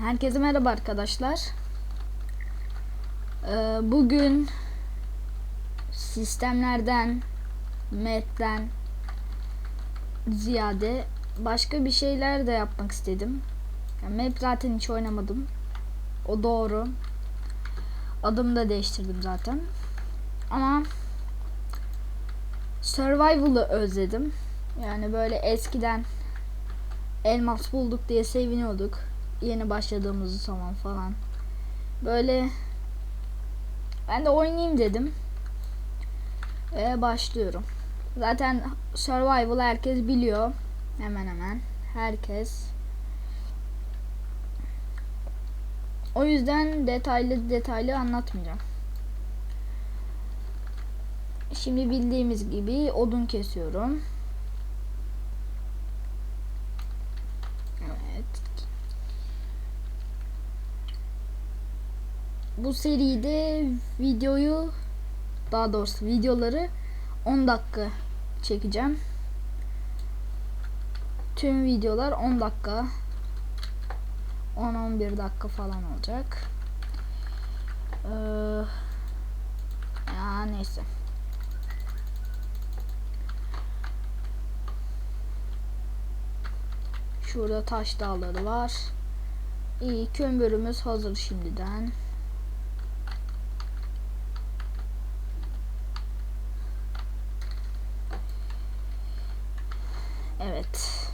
Herkese merhaba arkadaşlar. Ee, bugün sistemlerden, map'ten ziyade başka bir şeyler de yapmak istedim. Yani map zaten hiç oynamadım. O doğru. Adımı da değiştirdim zaten. Ama Survival'ı özledim. Yani böyle eskiden elmas bulduk diye seviniyorduk. Yeni başladığımız zaman falan. Böyle ben de oynayayım dedim. Ve başlıyorum. Zaten survival herkes biliyor. Hemen hemen. Herkes. O yüzden detaylı detaylı anlatmayacağım. Şimdi bildiğimiz gibi odun kesiyorum. Evet. Bu seride videoyu daha doğrusu videoları 10 dakika çekeceğim. Tüm videolar 10 dakika 10-11 dakika falan olacak. Ee, ya neyse. Şurada taş dağları var. İyi kömürümüz hazır şimdiden. Evet.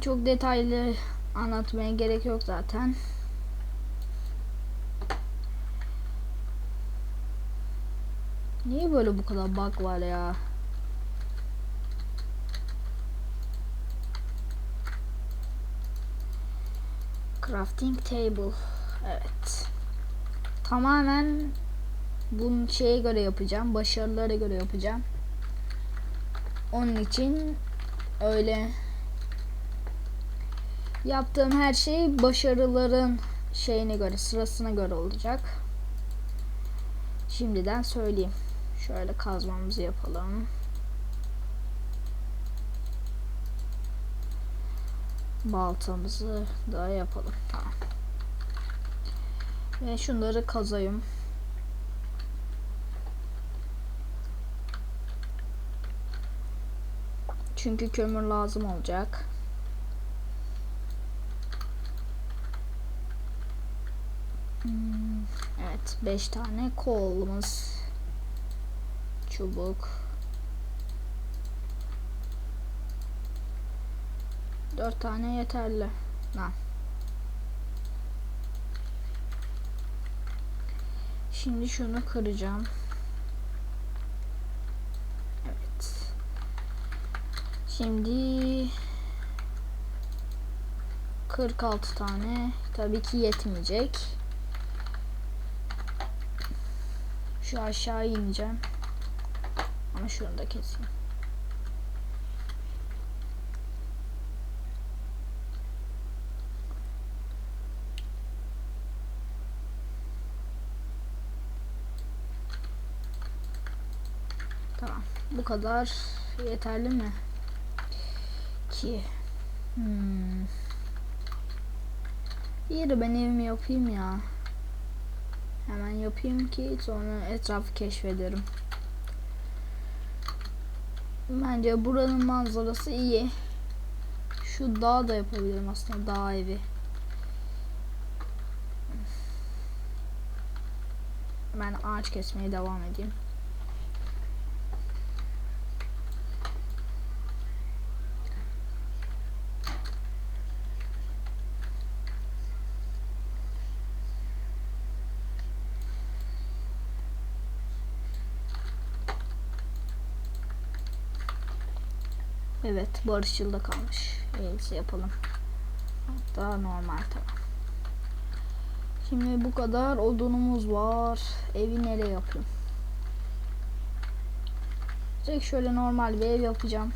Çok detaylı anlatmaya gerek yok zaten. Niye böyle bu kadar bug var ya? Crafting table. Evet. Tamamen bunun şeye göre yapacağım. Başarılara göre yapacağım. Onun için öyle yaptığım her şey başarıların şeyine göre, sırasına göre olacak. Şimdiden söyleyeyim. Şöyle kazmamızı yapalım. Baltamızı da yapalım. Tamam. Ve şunları kazayım. Çünkü kömür lazım olacak. Hmm, evet, 5 tane kolumuz. Çubuk. Dört tane yeterli. Lan. Şimdi şunu kıracağım. Evet. Şimdi 46 tane. Tabii ki yetmeyecek. Şu aşağı ineceğim. Ama şunu da keseyim. Tamam. Bu kadar yeterli mi? Ki. Hmm. İyi ben evimi yapayım ya. Hemen yapayım ki sonra etrafı keşfederim. Bence buranın manzarası iyi. Şu dağ da yapabilirim aslında dağ evi. Ben ağaç kesmeye devam edeyim. Evet barışçıl da kalmış. Öyleyse yapalım. Hatta normal tamam. Şimdi bu kadar odunumuz var. Evi nereye yapayım? Direkt şöyle normal bir ev yapacağım.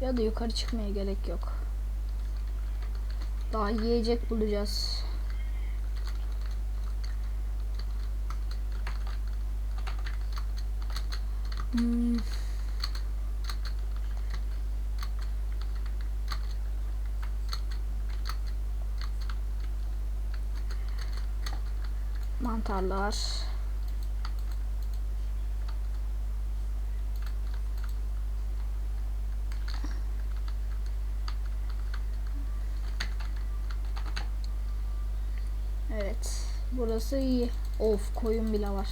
Ya da yukarı çıkmaya gerek yok. Daha yiyecek bulacağız. Hmm. Mantarlar. Evet. Burası iyi. Of koyun bile var.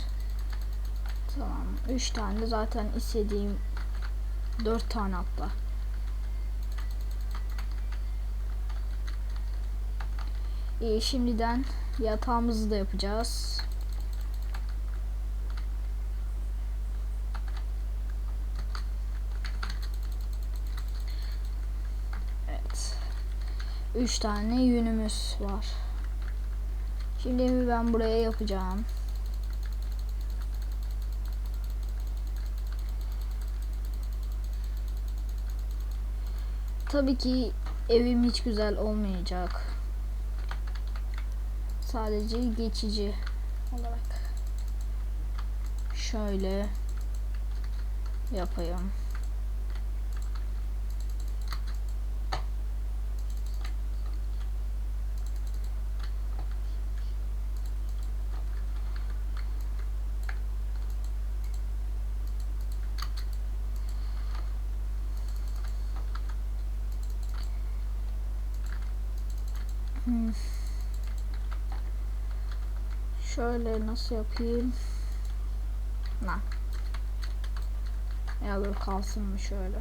Tamam. 3 tane zaten istediğim 4 tane hatta. İyi şimdiden yatağımızı da yapacağız. Evet. 3 tane yünümüz var. Şimdi ben buraya yapacağım. Tabii ki evim hiç güzel olmayacak. Sadece geçici olarak. Şöyle yapayım. Hmm. Şöyle nasıl yapayım? Na. Ya dur kalsın mı şöyle.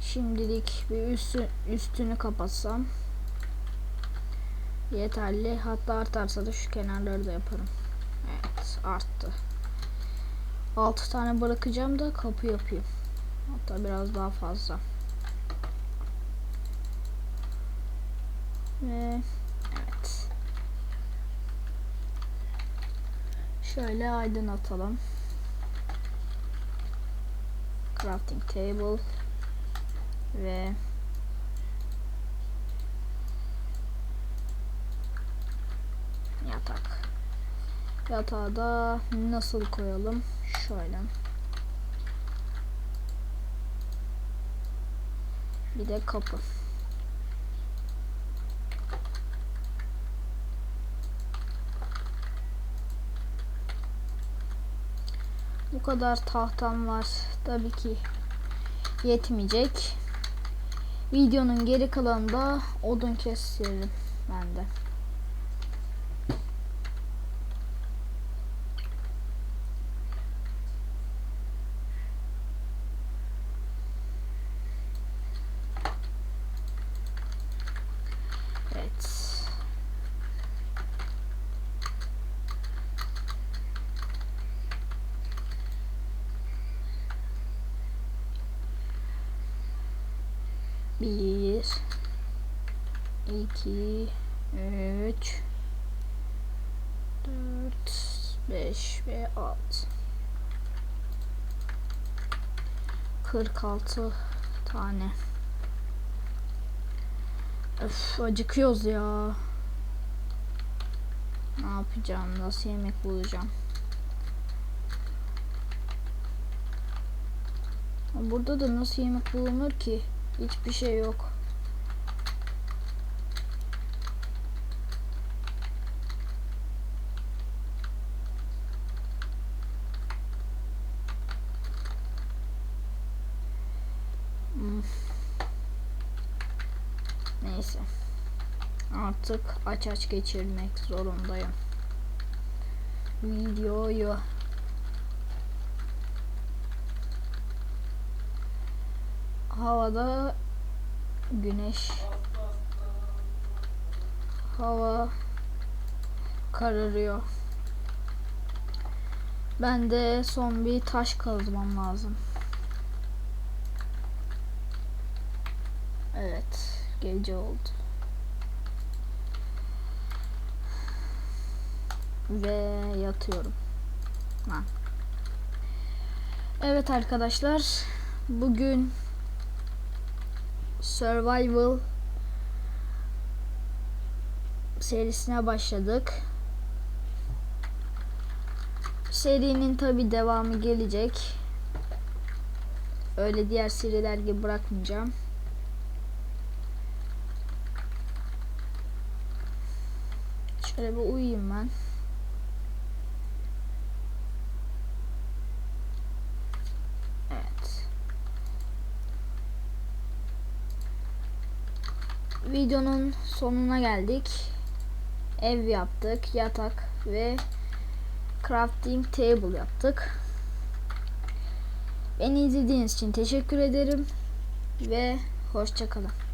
Şimdilik bir üstü, üstünü kapatsam yeterli. Hatta artarsa da şu kenarları da yaparım. Evet arttı. 6 tane bırakacağım da kapı yapayım. Hatta biraz daha fazla. Ve evet. Şöyle aydınlatalım. Crafting table ve yatak. Yatağı da nasıl koyalım? Şöyle. Bir de kapı. Kadar tahtam var. Tabii ki yetmeyecek. Videonun geri kalanında odun kesiyorum ben de. Evet. Bir, iki, üç, dört, beş ve altı. Kırk altı tane. Öf acıkıyoruz ya. Ne yapacağım? Nasıl yemek bulacağım? Burada da nasıl yemek bulunur ki? Hiçbir şey yok. Hmm. Neyse. Artık aç aç geçirmek zorundayım. Videoyu havada güneş hava kararıyor. Ben de son bir taş kazmam lazım. Evet, gece oldu. Ve yatıyorum. Ha. Evet arkadaşlar, bugün Survival serisine başladık. Serinin tabi devamı gelecek. Öyle diğer seriler gibi bırakmayacağım. Şöyle bir uyuyayım ben. Videonun sonuna geldik. Ev yaptık, yatak ve crafting table yaptık. Beni izlediğiniz için teşekkür ederim ve hoşçakalın.